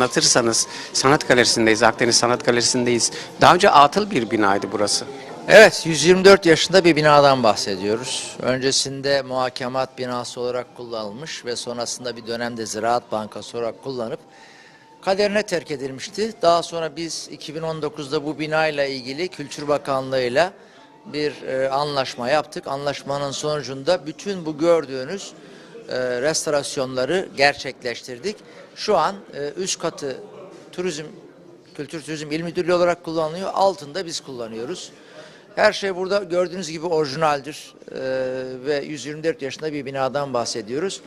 anlatırsanız Sanat Galerisi'ndeyiz, Akdeniz Sanat Galerisi'ndeyiz. Daha önce atıl bir binaydı burası. Evet, 124 yaşında bir binadan bahsediyoruz. Öncesinde muhakemat binası olarak kullanılmış ve sonrasında bir dönemde Ziraat Bankası olarak kullanıp kaderine terk edilmişti. Daha sonra biz 2019'da bu binayla ilgili Kültür Bakanlığı'yla bir e, anlaşma yaptık. Anlaşmanın sonucunda bütün bu gördüğünüz e, restorasyonları gerçekleştirdik. Şu an e, üst katı turizm Kültür Turizm İl Müdürlüğü olarak kullanılıyor. Altında biz kullanıyoruz. Her şey burada gördüğünüz gibi orijinaldir Ee, ve 124 yaşında bir binadan bahsediyoruz.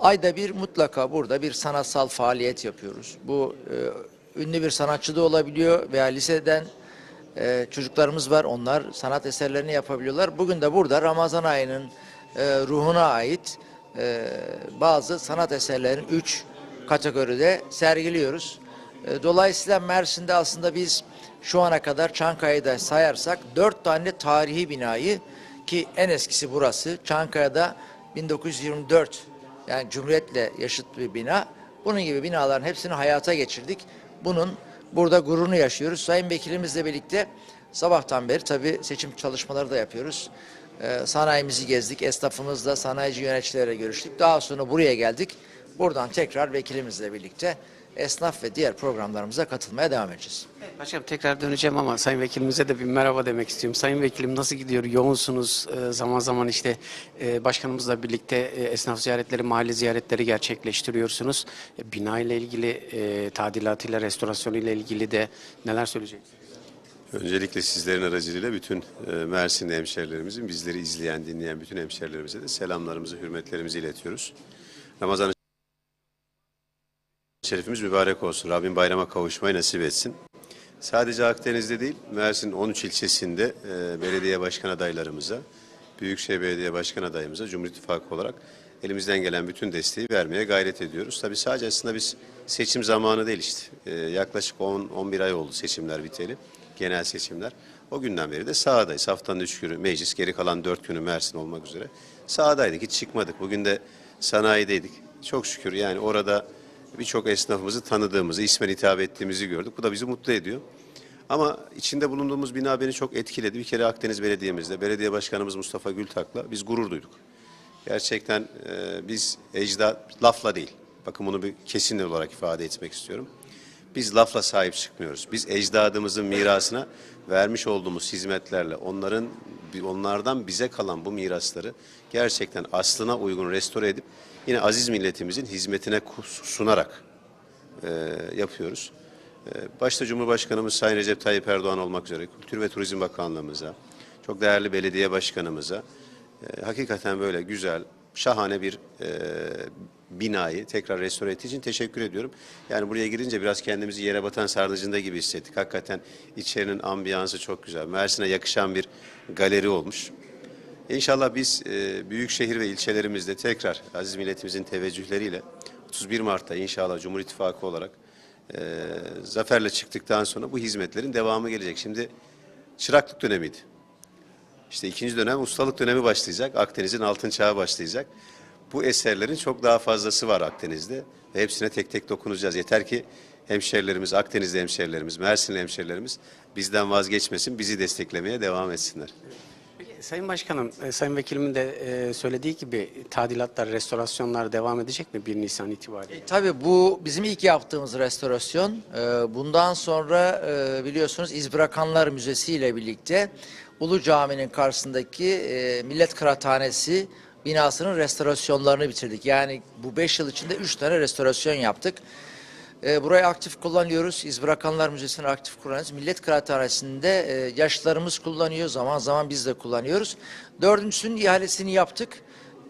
Ayda bir mutlaka burada bir sanatsal faaliyet yapıyoruz. Bu e, ünlü bir sanatçı da olabiliyor veya liseden e, çocuklarımız var. Onlar sanat eserlerini yapabiliyorlar. Bugün de burada Ramazan ayının e, ruhuna ait e, bazı sanat eserlerini 3 kategoride sergiliyoruz. E, Dolayısıyla Mersin'de aslında biz şu ana kadar Çankaya'da sayarsak dört tane tarihi binayı ki en eskisi burası Çankaya'da 1924 yani Cumhuriyet'le yaşıt bir bina. Bunun gibi binaların hepsini hayata geçirdik. Bunun burada gururunu yaşıyoruz. Sayın Vekilimizle birlikte sabahtan beri tabii seçim çalışmaları da yapıyoruz. Ee, sanayimizi gezdik, esnafımızla, sanayici yöneticilere görüştük. Daha sonra buraya geldik. Buradan tekrar vekilimizle birlikte esnaf ve diğer programlarımıza katılmaya devam edeceğiz. Başkanım tekrar döneceğim ama Sayın Vekilimize de bir merhaba demek istiyorum. Sayın Vekilim nasıl gidiyor? Yoğunsunuz. Ee, zaman zaman işte e, başkanımızla birlikte e, esnaf ziyaretleri, mahalle ziyaretleri gerçekleştiriyorsunuz. E, bina ile ilgili, e, tadilatıyla, restorasyonuyla ilgili de neler söyleyeceksiniz? Öncelikle sizlerin aracılığıyla bütün e, Mersinli hemşerilerimizin, bizleri izleyen, dinleyen bütün hemşerilerimize de selamlarımızı, hürmetlerimizi iletiyoruz. Ramazan-ı Şerifimiz mübarek olsun. Rabbim bayrama kavuşmayı nasip etsin. Sadece Akdeniz'de değil, Mersin 13 ilçesinde e, belediye başkan adaylarımıza, Büyükşehir Belediye Başkan adayımıza Cumhur İttifakı olarak elimizden gelen bütün desteği vermeye gayret ediyoruz. Tabii sadece aslında biz seçim zamanı değil işte. E, yaklaşık 10-11 ay oldu seçimler biteli, genel seçimler. O günden beri de sahadayız. Haftanın 3 günü meclis, geri kalan 4 günü Mersin olmak üzere. Sahadaydık, hiç çıkmadık. Bugün de sanayideydik. Çok şükür yani orada birçok esnafımızı tanıdığımızı, ismen hitap ettiğimizi gördük. Bu da bizi mutlu ediyor. Ama içinde bulunduğumuz bina beni çok etkiledi. Bir kere Akdeniz Belediye'mizde, belediye başkanımız Mustafa Gültak'la biz gurur duyduk. Gerçekten e, biz ecdat, lafla değil, bakın bunu bir kesin olarak ifade etmek istiyorum. Biz lafla sahip çıkmıyoruz. Biz ecdadımızın mirasına vermiş olduğumuz hizmetlerle, onların onlardan bize kalan bu mirasları gerçekten aslına uygun restore edip yine aziz milletimizin hizmetine sunarak e, yapıyoruz. E, başta Cumhurbaşkanımız Sayın Recep Tayyip Erdoğan olmak üzere Kültür ve Turizm Bakanlığımıza, çok değerli belediye başkanımıza e, hakikaten böyle güzel, şahane bir e, binayı tekrar restore ettiği için teşekkür ediyorum. Yani buraya girince biraz kendimizi yere batan sarnıcında gibi hissettik. Hakikaten içerinin ambiyansı çok güzel. Mersin'e yakışan bir galeri olmuş. İnşallah biz e, büyük şehir ve ilçelerimizde tekrar aziz milletimizin teveccühleriyle 31 Mart'ta inşallah Cumhur İttifakı olarak e, zaferle çıktıktan sonra bu hizmetlerin devamı gelecek. Şimdi çıraklık dönemiydi. İşte ikinci dönem ustalık dönemi başlayacak. Akdeniz'in altın çağı başlayacak. Bu eserlerin çok daha fazlası var Akdeniz'de. Ve hepsine tek tek dokunacağız. Yeter ki hemşerilerimiz, Akdeniz'de hemşerilerimiz, Mersinli hemşerilerimiz bizden vazgeçmesin, bizi desteklemeye devam etsinler. Sayın Başkanım, e, Sayın Vekilimin de e, söylediği gibi tadilatlar, restorasyonlar devam edecek mi 1 Nisan itibariyle? E, tabii bu bizim ilk yaptığımız restorasyon. E, bundan sonra biliyorsunuz İz Bırakanlar Müzesi ile birlikte Ulu Cami'nin karşısındaki Millet Kıraathanesi binasının restorasyonlarını bitirdik. Yani bu beş yıl içinde üç tane restorasyon yaptık. E, burayı aktif kullanıyoruz. İz Bırakanlar Müzesi'ni aktif kullanıyoruz. Millet Kıraathanesi'nde e, yaşlılarımız kullanıyor. Zaman zaman biz de kullanıyoruz. Dördüncüsünün ihalesini yaptık.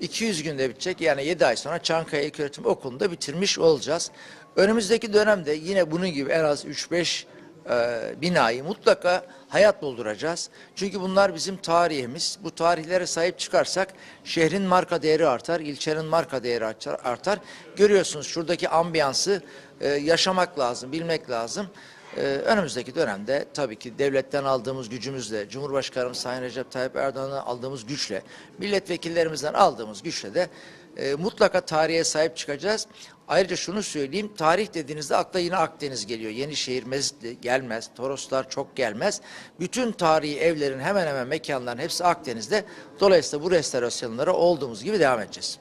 200 günde bitecek. Yani 7 ay sonra Çankaya İlköğretim Okulu'nda bitirmiş olacağız. Önümüzdeki dönemde yine bunun gibi en az 3-5 e, binayı mutlaka hayat dolduracağız. Çünkü bunlar bizim tarihimiz. Bu tarihlere sahip çıkarsak şehrin marka değeri artar, ilçenin marka değeri artar. artar. Görüyorsunuz şuradaki ambiyansı e, yaşamak lazım, bilmek lazım. Ee, önümüzdeki dönemde tabii ki devletten aldığımız gücümüzle, Cumhurbaşkanımız Sayın Recep Tayyip Erdoğan'dan aldığımız güçle, milletvekillerimizden aldığımız güçle de e, mutlaka tarihe sahip çıkacağız. Ayrıca şunu söyleyeyim, tarih dediğinizde akla yine Akdeniz geliyor. Yenişehir, Mezitli gelmez, Toroslar çok gelmez. Bütün tarihi evlerin hemen hemen mekanların hepsi Akdeniz'de. Dolayısıyla bu restorasyonlara olduğumuz gibi devam edeceğiz.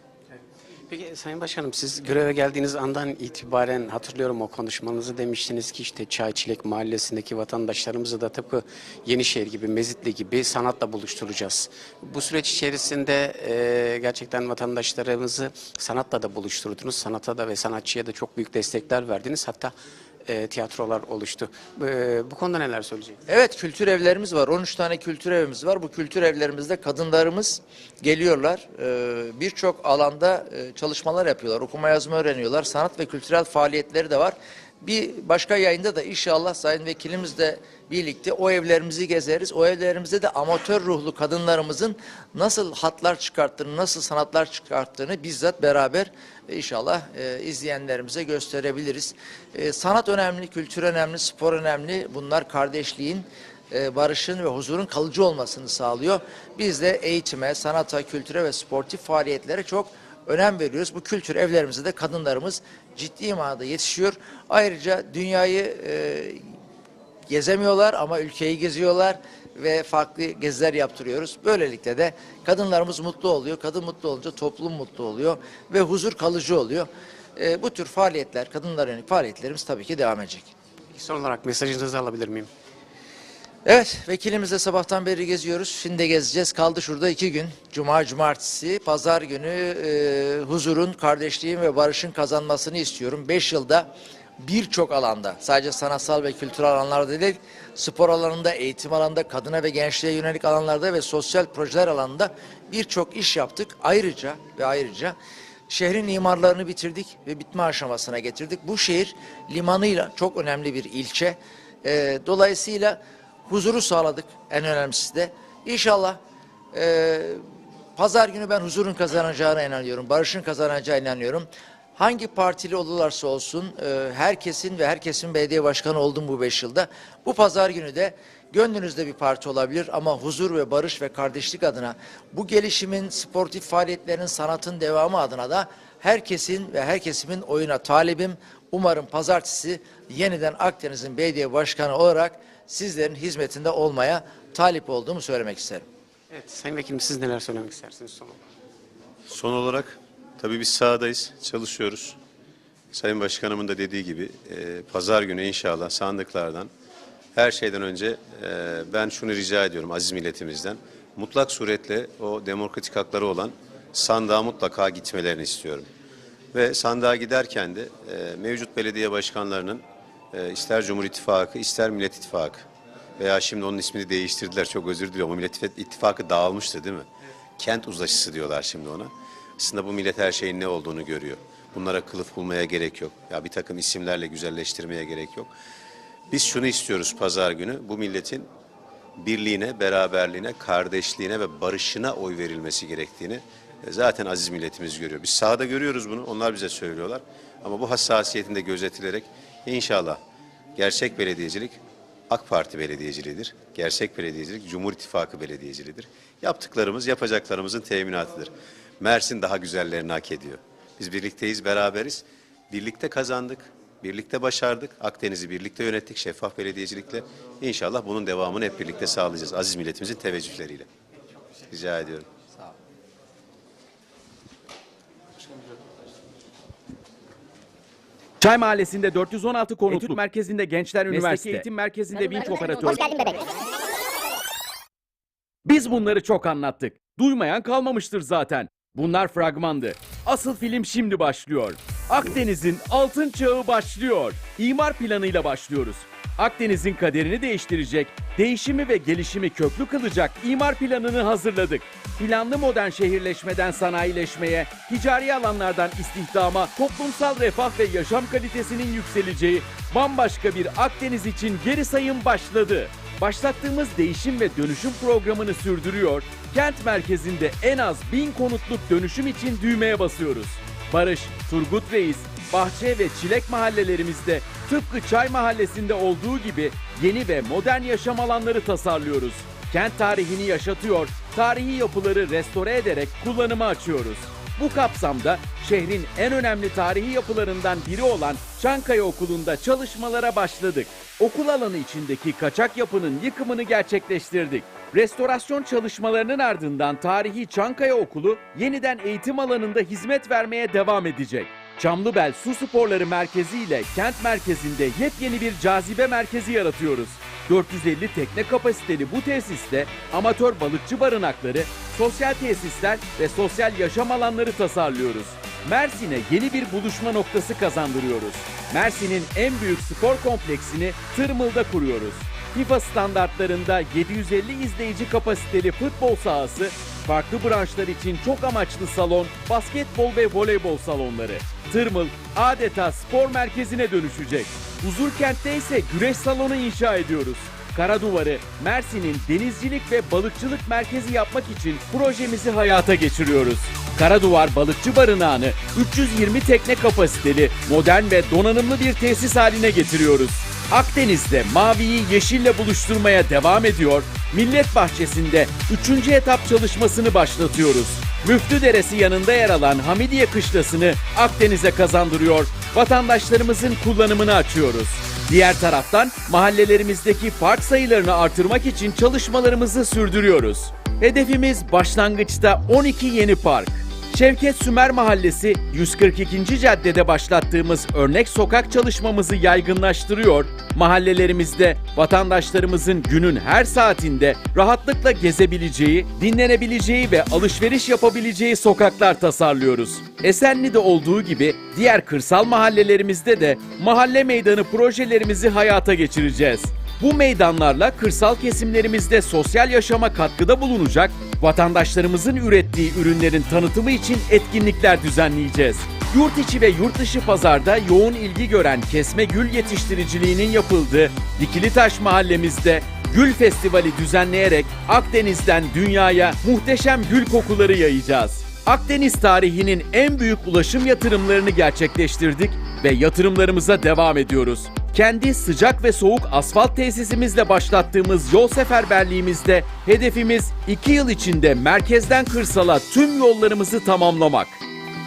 Peki Sayın Başkanım siz göreve geldiğiniz andan itibaren hatırlıyorum o konuşmanızı demiştiniz ki işte Çayçilek Mahallesi'ndeki vatandaşlarımızı da tıpkı Yenişehir gibi, Mezitli gibi sanatla buluşturacağız. Bu süreç içerisinde e, gerçekten vatandaşlarımızı sanatla da buluşturdunuz. Sanata da ve sanatçıya da çok büyük destekler verdiniz. Hatta e, tiyatrolar oluştu. E, bu konuda neler söyleyeceksiniz? Evet kültür evlerimiz var. 13 tane kültür evimiz var. Bu kültür evlerimizde kadınlarımız geliyorlar. Ee, Birçok alanda e, çalışmalar yapıyorlar. Okuma yazma öğreniyorlar. Sanat ve kültürel faaliyetleri de var. Bir başka yayında da inşallah Sayın Vekilimizle birlikte o evlerimizi gezeriz. O evlerimizde de amatör ruhlu kadınlarımızın nasıl hatlar çıkarttığını, nasıl sanatlar çıkarttığını bizzat beraber e, inşallah e, izleyenlerimize gösterebiliriz. E, sanat önemli, kültür önemli, spor önemli. Bunlar kardeşliğin, e, barışın ve huzurun kalıcı olmasını sağlıyor. Biz de eğitime, sanata, kültüre ve sportif faaliyetlere çok önem veriyoruz. Bu kültür evlerimizde de kadınlarımız ciddi manada yetişiyor. Ayrıca dünyayı e, gezemiyorlar ama ülkeyi geziyorlar ve farklı geziler yaptırıyoruz. Böylelikle de kadınlarımız mutlu oluyor. Kadın mutlu olunca toplum mutlu oluyor ve huzur kalıcı oluyor. E, bu tür faaliyetler, kadınlara yönelik faaliyetlerimiz tabii ki devam edecek. Son olarak mesajınızı alabilir miyim? Evet, vekilimizle sabahtan beri geziyoruz. Şimdi de gezeceğiz. Kaldı şurada iki gün. Cuma, cumartesi, pazar günü e, huzurun, kardeşliğin ve barışın kazanmasını istiyorum. Beş yılda birçok alanda, sadece sanatsal ve kültürel alanlarda değil, spor alanında, eğitim alanında, kadına ve gençliğe yönelik alanlarda ve sosyal projeler alanında birçok iş yaptık. Ayrıca ve ayrıca şehrin imarlarını bitirdik ve bitme aşamasına getirdik. Bu şehir limanıyla çok önemli bir ilçe. E, dolayısıyla huzuru sağladık en önemlisi de. İnşallah e, pazar günü ben huzurun kazanacağına inanıyorum. Barışın kazanacağına inanıyorum. Hangi partili olurlarsa olsun e, herkesin ve herkesin belediye başkanı oldum bu beş yılda. Bu pazar günü de gönlünüzde bir parti olabilir ama huzur ve barış ve kardeşlik adına bu gelişimin, sportif faaliyetlerin, sanatın devamı adına da herkesin ve herkesimin oyuna talibim. Umarım pazartesi yeniden Akdeniz'in belediye başkanı olarak sizlerin hizmetinde olmaya talip olduğumu söylemek isterim. Evet Sayın Vekilim siz neler söylemek istersiniz son olarak? Son olarak tabii biz sahadayız, çalışıyoruz. Sayın Başkanımın da dediği gibi e, pazar günü inşallah sandıklardan her şeyden önce e, ben şunu rica ediyorum aziz milletimizden. Mutlak suretle o demokratik hakları olan sandığa mutlaka gitmelerini istiyorum. Ve sandığa giderken de e, mevcut belediye başkanlarının e, ister Cumhur İttifakı ister Millet İttifakı veya şimdi onun ismini değiştirdiler çok özür diliyorum. O Millet İttifakı dağılmıştı değil mi? Kent uzlaşısı diyorlar şimdi ona. Aslında bu millet her şeyin ne olduğunu görüyor. Bunlara kılıf bulmaya gerek yok. Ya bir takım isimlerle güzelleştirmeye gerek yok. Biz şunu istiyoruz pazar günü. Bu milletin birliğine, beraberliğine, kardeşliğine ve barışına oy verilmesi gerektiğini e, zaten aziz milletimiz görüyor. Biz sahada görüyoruz bunu. Onlar bize söylüyorlar. Ama bu hassasiyetinde gözetilerek inşallah gerçek belediyecilik AK Parti belediyeciliğidir. Gerçek belediyecilik Cumhur İttifakı belediyeciliğidir. Yaptıklarımız yapacaklarımızın teminatıdır. Mersin daha güzellerini hak ediyor. Biz birlikteyiz, beraberiz. Birlikte kazandık, birlikte başardık. Akdeniz'i birlikte yönettik şeffaf belediyecilikle. İnşallah bunun devamını hep birlikte sağlayacağız. Aziz milletimizin teveccühleriyle. Rica ediyorum. Çay Mahallesi'nde 416 konutlu, Etüt Merkezi'nde Gençler Üniversitesi, Eğitim Merkezi'nde vinç operatörü. Hoş geldin bebek. Biz bunları çok anlattık. Duymayan kalmamıştır zaten. Bunlar fragmandı. Asıl film şimdi başlıyor. Akdeniz'in altın çağı başlıyor. İmar planıyla başlıyoruz. Akdeniz'in kaderini değiştirecek, değişimi ve gelişimi köklü kılacak imar planını hazırladık. Planlı modern şehirleşmeden sanayileşmeye, ticari alanlardan istihdama, toplumsal refah ve yaşam kalitesinin yükseleceği bambaşka bir Akdeniz için geri sayım başladı. Başlattığımız değişim ve dönüşüm programını sürdürüyor, kent merkezinde en az bin konutluk dönüşüm için düğmeye basıyoruz. Barış, Turgut Reis, Bahçe ve Çilek mahallelerimizde tıpkı Çay Mahallesi'nde olduğu gibi yeni ve modern yaşam alanları tasarlıyoruz. Kent tarihini yaşatıyor, tarihi yapıları restore ederek kullanıma açıyoruz. Bu kapsamda şehrin en önemli tarihi yapılarından biri olan Çankaya Okulu'nda çalışmalara başladık. Okul alanı içindeki kaçak yapının yıkımını gerçekleştirdik. Restorasyon çalışmalarının ardından tarihi Çankaya Okulu yeniden eğitim alanında hizmet vermeye devam edecek. Çamlıbel Su Sporları Merkezi ile kent merkezinde yepyeni bir cazibe merkezi yaratıyoruz. 450 tekne kapasiteli bu tesiste amatör balıkçı barınakları, sosyal tesisler ve sosyal yaşam alanları tasarlıyoruz. Mersin'e yeni bir buluşma noktası kazandırıyoruz. Mersin'in en büyük spor kompleksini Tırmıl'da kuruyoruz. FIFA standartlarında 750 izleyici kapasiteli futbol sahası, farklı branşlar için çok amaçlı salon, basketbol ve voleybol salonları. Tırmıl adeta spor merkezine dönüşecek. Huzurkent'te ise güreş salonu inşa ediyoruz. Karaduvar'ı Mersin'in denizcilik ve balıkçılık merkezi yapmak için projemizi hayata geçiriyoruz. Karaduvar Balıkçı Barınağı'nı 320 tekne kapasiteli, modern ve donanımlı bir tesis haline getiriyoruz. Akdeniz'de maviyi yeşille buluşturmaya devam ediyor, Millet Bahçesi'nde 3. etap çalışmasını başlatıyoruz. Müftü Deresi yanında yer alan Hamidiye Kışlası'nı Akdeniz'e kazandırıyor, vatandaşlarımızın kullanımını açıyoruz. Diğer taraftan mahallelerimizdeki park sayılarını artırmak için çalışmalarımızı sürdürüyoruz. Hedefimiz başlangıçta 12 yeni park. Şevket Sümer Mahallesi 142. caddede başlattığımız örnek sokak çalışmamızı yaygınlaştırıyor. Mahallelerimizde vatandaşlarımızın günün her saatinde rahatlıkla gezebileceği, dinlenebileceği ve alışveriş yapabileceği sokaklar tasarlıyoruz. Esenli'de olduğu gibi diğer kırsal mahallelerimizde de mahalle meydanı projelerimizi hayata geçireceğiz. Bu meydanlarla kırsal kesimlerimizde sosyal yaşama katkıda bulunacak, vatandaşlarımızın ürettiği ürünlerin tanıtımı için etkinlikler düzenleyeceğiz. Yurt içi ve yurt dışı pazarda yoğun ilgi gören kesme gül yetiştiriciliğinin yapıldığı Dikilitaş mahallemizde Gül Festivali düzenleyerek Akdeniz'den dünyaya muhteşem gül kokuları yayacağız. Akdeniz tarihinin en büyük ulaşım yatırımlarını gerçekleştirdik ve yatırımlarımıza devam ediyoruz. Kendi sıcak ve soğuk asfalt tesisimizle başlattığımız yol seferberliğimizde hedefimiz 2 yıl içinde merkezden kırsala tüm yollarımızı tamamlamak.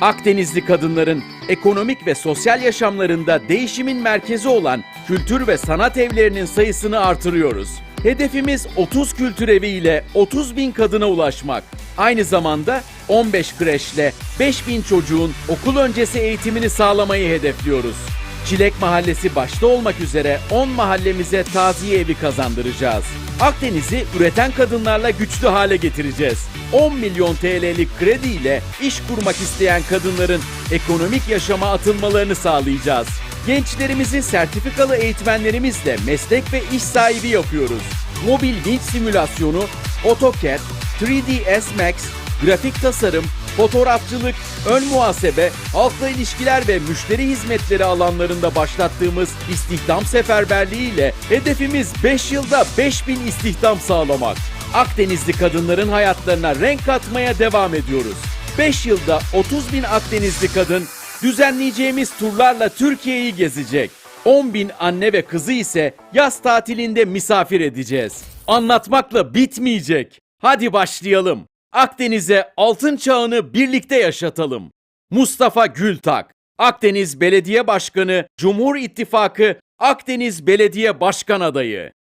Akdenizli kadınların ekonomik ve sosyal yaşamlarında değişimin merkezi olan kültür ve sanat evlerinin sayısını artırıyoruz. Hedefimiz 30 kültür evi ile 30 bin kadına ulaşmak. Aynı zamanda 15 kreşle 5 bin çocuğun okul öncesi eğitimini sağlamayı hedefliyoruz. Çilek Mahallesi başta olmak üzere 10 mahallemize taziye evi kazandıracağız. Akdeniz'i üreten kadınlarla güçlü hale getireceğiz. 10 milyon TL'lik kredi ile iş kurmak isteyen kadınların ekonomik yaşama atılmalarını sağlayacağız. Gençlerimizi sertifikalı eğitmenlerimizle meslek ve iş sahibi yapıyoruz. Mobil vinç simülasyonu, AutoCAD, 3ds Max, grafik tasarım, fotoğrafçılık, ön muhasebe, halkla ilişkiler ve müşteri hizmetleri alanlarında başlattığımız istihdam seferberliği ile hedefimiz 5 yılda 5000 istihdam sağlamak. Akdenizli kadınların hayatlarına renk katmaya devam ediyoruz. 5 yılda 30 bin Akdenizli kadın düzenleyeceğimiz turlarla Türkiye'yi gezecek. 10 bin anne ve kızı ise yaz tatilinde misafir edeceğiz. Anlatmakla bitmeyecek. Hadi başlayalım. Akdeniz'e altın çağını birlikte yaşatalım. Mustafa Gültak, Akdeniz Belediye Başkanı, Cumhur İttifakı Akdeniz Belediye Başkan Adayı.